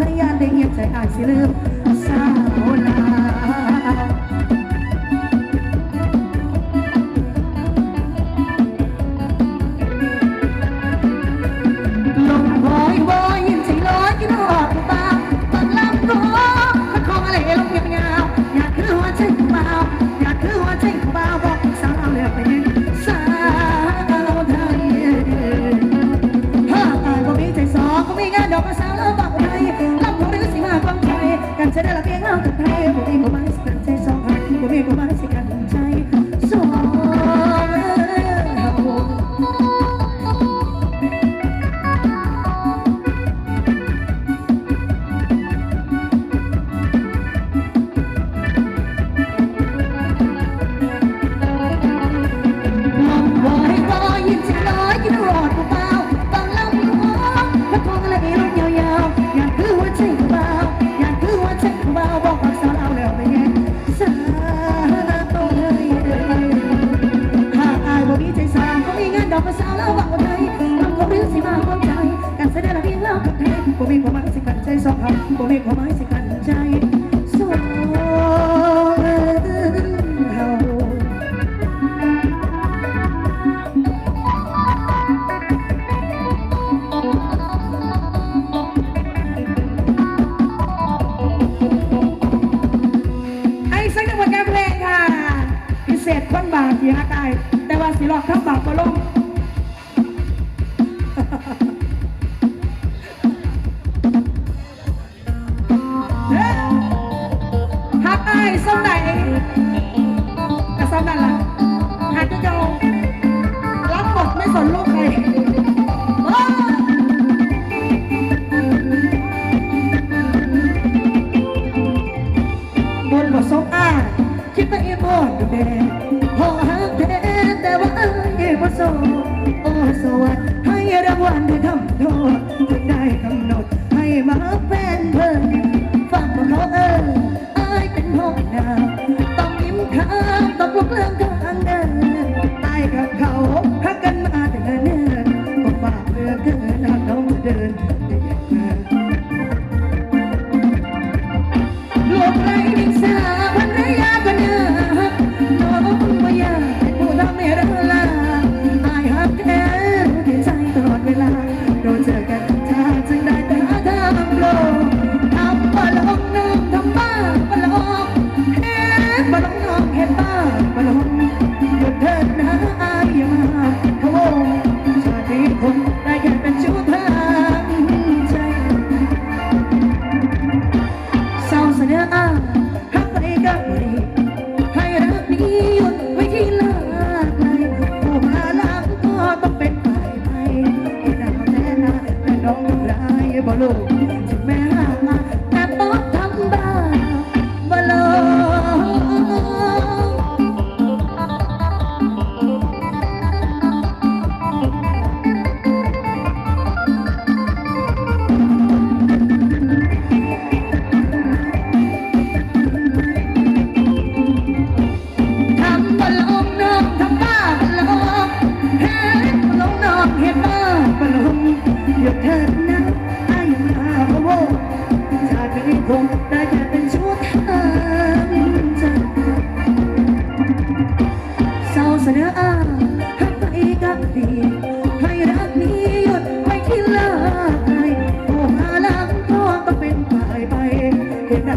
พยานได้เงียบใจอายสิลืมิมาพบใจการเสดงระดับเล่ากับไทยบ่มีความหมายสิกันใจสองคำบ่มีความหมายสิกันใจสองเขไอ้สักหนึ่งเพลงค่ะ พิเศษคนบาดเสียอากาย แต่ว่าสิหลอกทั้งบาทก็ลง พอหักแท้แต่ว่าเอ้ยบ่โซโอ้สวัสดให้รางวัลด้วยำโทษถึงได้กำหนด ให้มาเป็นเพื่อนฝากบอเขาเออยอ้ายเป็นห้องน้ำ สนออาหักตักับดีให้รักนี้หยุดไม่คิดเลิกใครโอ้หาหลังพ่อก็เป็นฝ่ายไปเห็นหน้า